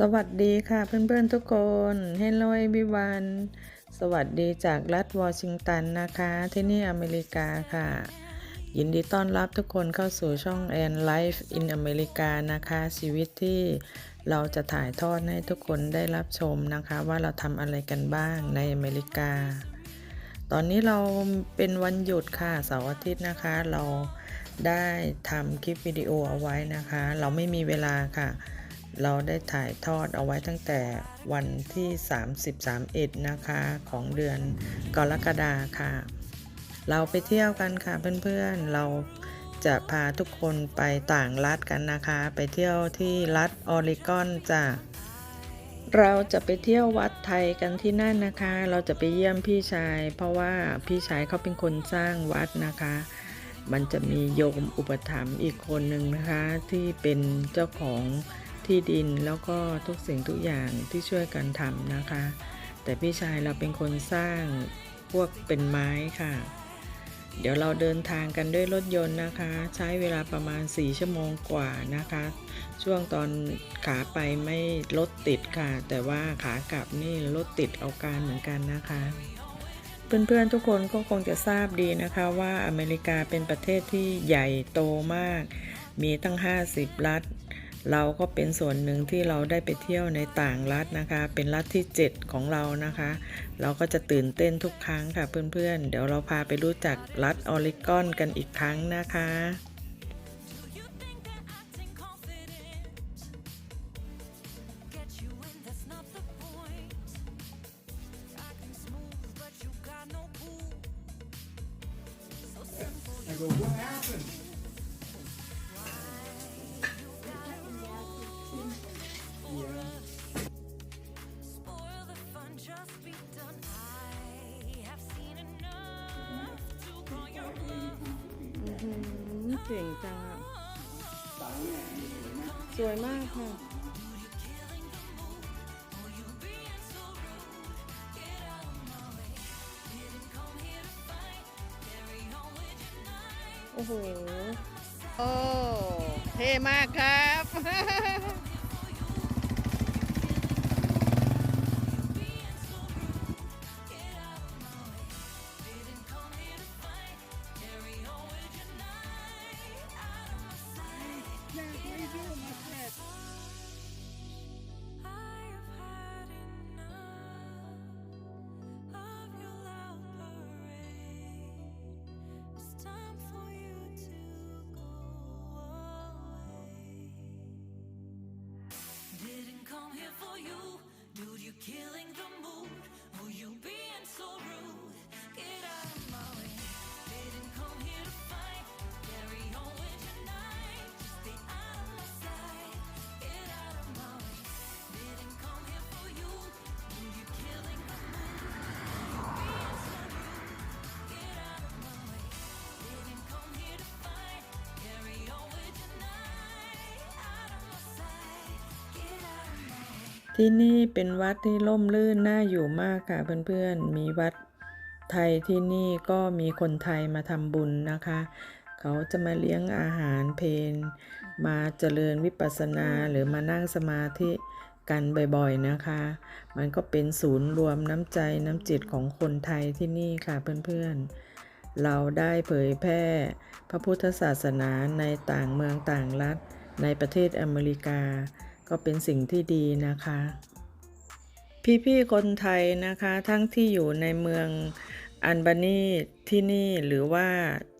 สวัสดีค่ะเพื่อนๆทุกคน Hello everyone สวัสดีจากรัฐวอชิงตันนะคะ ที่นี่อเมริกาค่ะ ยินดีต้อนรับทุกคนเข้าสู่ช่อง and Life in America นะคะ ชีวิตที่เราจะถ่ายทอดให้ทุกคนได้รับชมนะคะ ว่าเราทำอะไรกันบ้างในอเมริกา ตอนนี้เราเป็นวันหยุดค่ะเสาร์อาทิตย์นะคะ เราได้ทำคลิปวิดีโอเอาไว้นะคะ เราไม่มีเวลาค่ะ เราได้ถ่ายทอดเอาไว้ตั้งแต่วันที่30-31 นะคะของเดือนกรกฎาค่ะ เราไปเที่ยวกันค่ะเพื่อนๆ เราจะพาทุกคนไปต่างรัฐกันนะคะ ไปเที่ยวที่รัฐออริกอนจ้ะเราจะไปเที่ยววัดไทยกันที่นั่นนะคะ เราจะไปเยี่ยมพี่ชาย เพราะว่าพี่ชายเขาเป็นคนสร้างวัดนะคะ มันจะมีโยมอุปถัมภ์อีกคนหนึ่งนะคะ ที่เป็นเจ้าของ ที่ดินแล้วก็ทุกสิ่งทุกอย่างที่ช่วยกันทำนะคะ แต่พี่ชายเราเป็นคนสร้างพวกเป็นไม้ค่ะ เดี๋ยวเราเดินทางกันด้วยรถยนต์นะคะ ใช้เวลาประมาณ 4 ชั่วโมงกว่านะคะ ช่วงตอนขาไปไม่รถติดค่ะ แต่ว่าขากลับนี่รถติดเอาการเหมือนกันนะคะเพื่อนๆทุกคนก็คงจะทราบดีนะคะว่าอเมริกาเป็นประเทศที่ใหญ่โตมาก มีตั้ง 50 รัฐ เราก็เป็นส่วนหนึ่งที่เราได้ไปเที่ยวในต่างรัฐนะคะ เป็นรัฐที่ 7 ของเรานะคะ เราก็จะตื่นเต้นทุกครั้งค่ะเพื่อนๆ เดี๋ยวเราพาไปรู้จักรัฐออริกอนกันอีกครั้งนะคะ วยมากค่ะ โอ้โห โอ้ เท่มากครับ ที่นี่เป็นวัดที่ร่มรื่นน่าอยู่มากค่ะเพื่อนๆ มีวัดไทยที่นี่ก็มีคนไทยมาทำบุญนะคะ เขาจะมาเลี้ยงอาหารเพนมาเจริญวิปัสสนาหรือมานั่งสมาธิกันบ่อยๆนะคะ มันก็เป็นศูนย์รวมน้ำใจน้ำจิตของคนไทยที่นี่ค่ะเพื่อนๆ เราได้เผยแพร่พระพุทธศาสนาในต่างเมืองต่างรัฐในประเทศอเมริกา ก็เป็นสิ่งที่ดีนะคะ พี่ๆคนไทยนะคะ ทั้งที่อยู่ในเมืองอันบานีที่นี่หรือว่า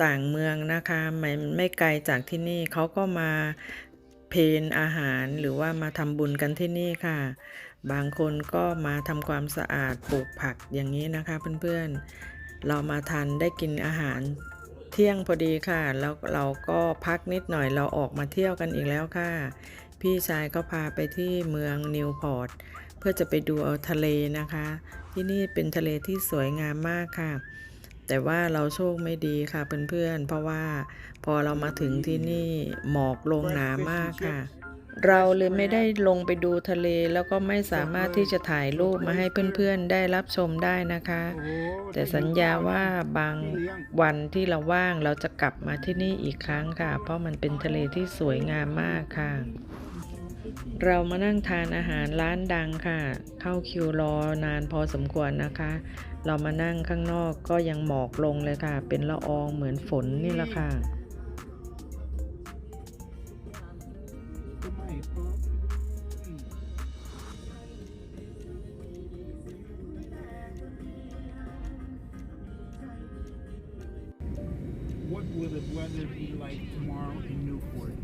ต่างเมืองนะคะไม่ไม่ไกลจากที่นี่เขาก็มาเพนอาหารหรือว่ามาทำบุญกันที่นี่ค่ะ บางคนก็มาทำความสะอาดปลูกผักอย่างนี้นะคะเพื่อนๆ เรามาทันได้กินอาหารเที่ยงพอดีค่ะ แล้วเราก็พักนิดหน่อยเราออกมาเที่ยวกันอีกแล้วค่ะ พี่ชายก็พาไปที่เมืองนิวพอร์ตเพื่อจะไปดูเอาทะเลนะคะ ที่นี่เป็นทะเลที่สวยงามมากค่ะ แต่ว่าเราโชคไม่ดีค่ะเพื่อนๆเพราะว่าพอเรามาถึงที่นี่หมอกลงหนามากค่ะ เราเลยไม่ได้ลงไปดูทะเลแล้วก็ไม่สามารถที่จะถ่ายรูปมาให้เพื่อนๆได้รับชมได้นะคะ แต่สัญญาว่าบางวันที่เราว่างเราจะกลับมาที่นี่อีกครั้งค่ะ เพราะมันเป็นทะเลที่สวยงามมากค่ะ เรามานั่งทานอาหารร้านดังค่ะ เข้าคิวรอนานพอสมควรนะคะ เรามานั่งข้างนอกก็ยังหมอกลงเลยค่ะ เป็นละอองเหมือนฝนนี่แหละค่ะ What will the weather be like tomorrow in Newport?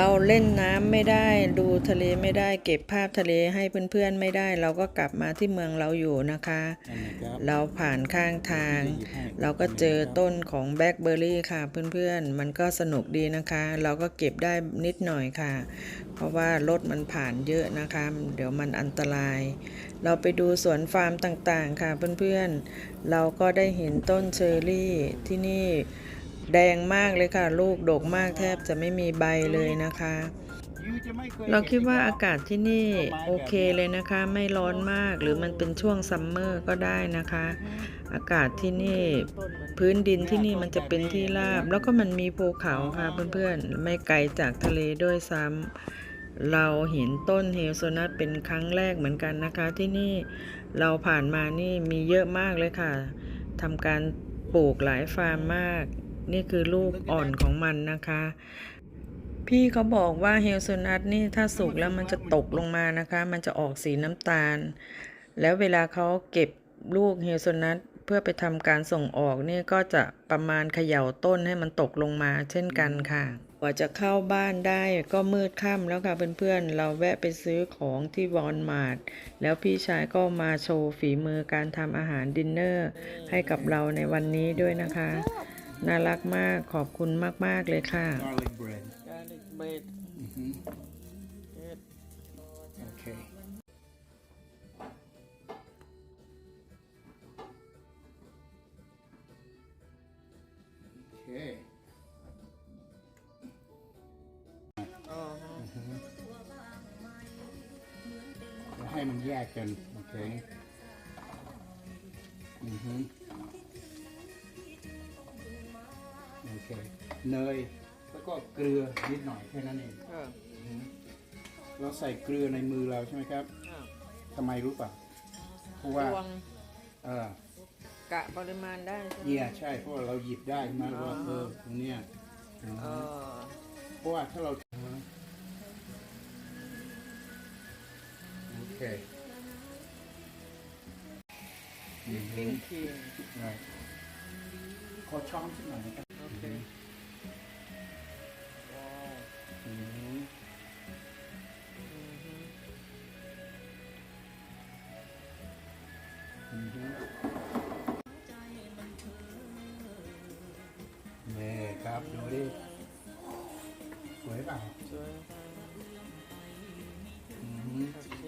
เราเล่นน้ำไม่ได้ดูทะเลไม่ได้เก็บภาพทะเลให้เพื่อนๆไม่ได้ เราก็กลับมาที่เมืองเราอยู่นะคะ เราผ่านข้างทาง เราก็เจอต้นของแบล็คเบอร์รี่ค่ะเพื่อนๆ มันก็สนุกดีนะคะ เราก็เก็บได้นิดหน่อยค่ะ เพราะว่ารถมันผ่านเยอะนะคะ เดี๋ยวมันอันตราย เราไปดูสวนฟาร์มต่างๆค่ะเพื่อนๆ เราก็ได้เห็นต้นเชอร์รี่ที่นี่ แดงมากเลยค่ะ ลูกดกมากแทบจะไม่มีใบเลยนะคะ เราคิดว่าอากาศที่นี่โอเคเลยนะคะ ไม่ร้อนมากหรือมันเป็นช่วงซัมเมอร์ก็ได้นะคะ อากาศที่นี่พื้นดินที่นี่มันจะเป็นที่ราบ แล้วก็มันมีภูเขาค่ะเพื่อนๆ ไม่ไกลจากทะเลด้วยซ้ำเราเห็นต้นเฮลโซนัทเป็นครั้งแรกเหมือนกันนะคะ ที่นี่เราผ่านมานี่มีเยอะมากเลยค่ะทำการปลูกหลายฟาร์มมาก นี่คือลูกอ่อนของมันนะคะ พี่เขาบอกว่าเฮลโซนัทนี่ถ้าสุกแล้วมันจะตกลงมานะคะ มันจะออกสีน้ำตาล แล้วเวลาเขาเก็บลูกเฮลโซนัทเพื่อไปทำการส่งออกนี่ก็จะประมาณเขย่าต้นให้มันตกลงมาเช่นกันค่ะกว่าจะเข้าบ้านได้ก็มืดค่ำแล้วค่ะเพื่อนๆ เราแวะไปซื้อของที่วอลมาร์ทแล้วพี่ชายก็มาโชว์ฝีมือการทำอาหารดินเนอร์ให้กับเราในวันนี้ด้วยนะคะ น่ารักมากขอบคุณมาก ๆ เลยค่ะ Garlic bread. Garlic bread. Mm-hmm. Good. Okay. Okay. อ๋อฮะจะให้มันแยกกัน โอเค อือฮึ โอเคเนย แล้วก็เกลือนิดหน่อยแค่นั้นเองเอออือฮึเราใส่เกลือในมือเราใช่ไหมครับอะทำไมรู้ป่ะเพราะตว่าวงเออกะปริมาณได้ใช่ไหมเนี่ยใช่เพราะว่าเราหยิบได้ใช่ไหมว่าเออตรงเนี้ยอือเอฮึอเพราะว่าถ้าเราโอเคอือฮึปิ้งครีม Right. ขอช้อนสักหน่อยนะครับ โอเคว้าวอืมอือฮึอืมนี่ครับดูดิสวยเปล่าสวยค่ะอืมโอเค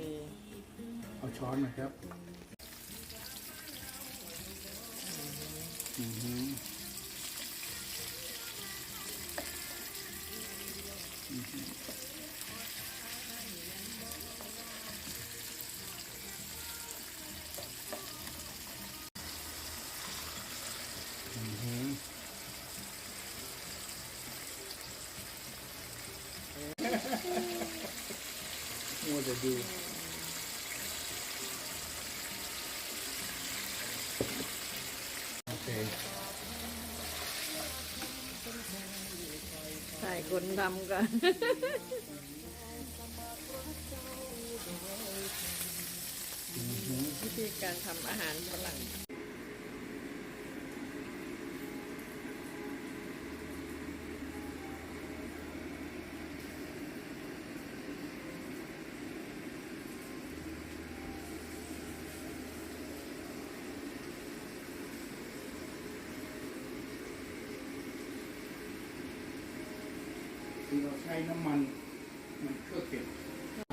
เอาช้อนหน่อยครับอืม ดูโอเคใส่คนทำกันวิธีการทำอาหารฝรั่ง ช้น้ำมันมันเครื่องเก็บ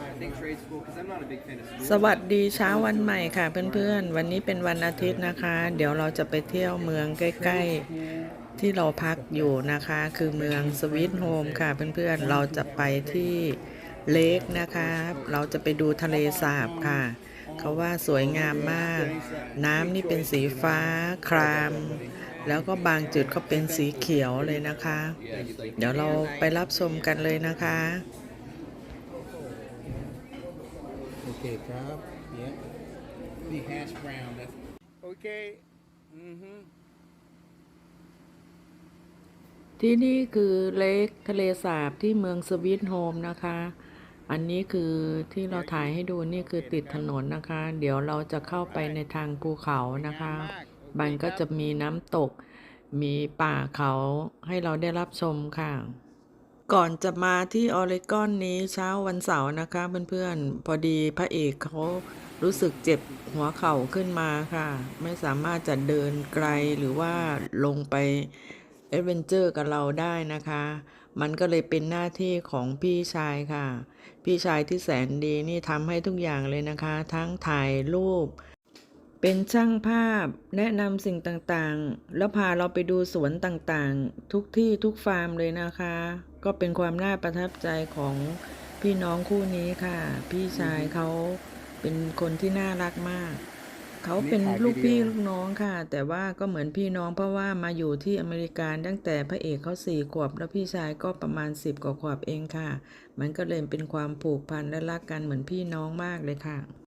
I think trade school because I'm not a big fan of สวัสดีเช้าวันใหม่ค่ะเพื่อนๆ วันนี้เป็นวันอาทิตย์นะคะ เดี๋ยวเราจะไปเที่ยวเมืองใกล้ๆ ที่เราพักอยู่นะคะ คือเมืองสวีทโฮมค่ะเพื่อนๆ เราจะไปที่เลกนะคะ เราจะไปดูทะเลสาบค่ะ เขาว่าสวยงามมาก น้ำนี่เป็นสีฟ้าคราม แล้วก็บางจุดก็เป็นสีเขียวเลยนะคะ เดี๋ยวเราไปรับชมกันเลยนะคะ โอเคครับเนี่ยนี่ hash brown นะโอเคอือฮึที่นี่คือเลกทะเลสาบที่เมืองสวีทโฮมนะคะ อันนี้คือที่เราถ่ายให้ดูนี่คือติดถนนนะคะ เดี๋ยวเราจะเข้าไปในทางภูเขานะคะ มันก็จะมีน้ำตก มีป่าเขาให้เราได้รับชมค่ะ ก่อนจะมาที่ออริกอนนี้เช้าวันเสาร์นะคะเพื่อนๆ พอดีพระเอกเขารู้สึกเจ็บหัวเข่าขึ้นมาค่ะ ไม่สามารถจะเดินไกลหรือว่าลงไปเอดเวนเจอร์กับเราได้นะคะ มันก็เลยเป็นหน้าที่ของพี่ชายค่ะ พี่ชายที่แสนดีนี่ทำให้ทุกอย่างเลยนะคะ ทั้งถ่ายรูป เป็นช่างภาพแนะนำสิ่งต่างๆ แล้วพาเราไปดูสวนต่างๆ ทุกที่ทุกฟาร์มเลยนะคะ ก็เป็นความน่าประทับใจของพี่น้องคู่นี้ค่ะ พี่ชายเขาเป็นคนที่น่ารักมาก เขาเป็นลูกพี่ลูกน้องค่ะ แต่ว่าก็เหมือนพี่น้องเพราะว่ามาอยู่ที่อเมริกาตั้งแต่พระเอกเขาสี่ขวบ แล้วพี่ชายก็ประมาณสิบกว่าขวบเองค่ะ มันก็เลยเป็นความผูกพันและรักกันเหมือนพี่น้องมากเลยค่ะ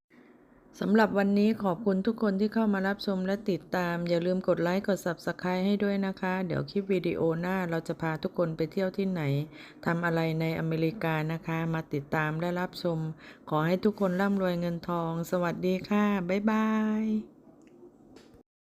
สำหรับวันนี้ขอบคุณทุกคนที่เข้ามารับชมและติดตาม อย่าลืมกดไลค์กด Subscribe ให้ด้วยนะคะ เดี๋ยวคลิปวิดีโอหน้าเราจะพาทุกคนไปเที่ยวที่ไหนทำอะไรในอเมริกานะคะ มาติดตามและรับชม ขอให้ทุกคนร่ำรวยเงินทอง สวัสดีค่ะ บ๊ายบาย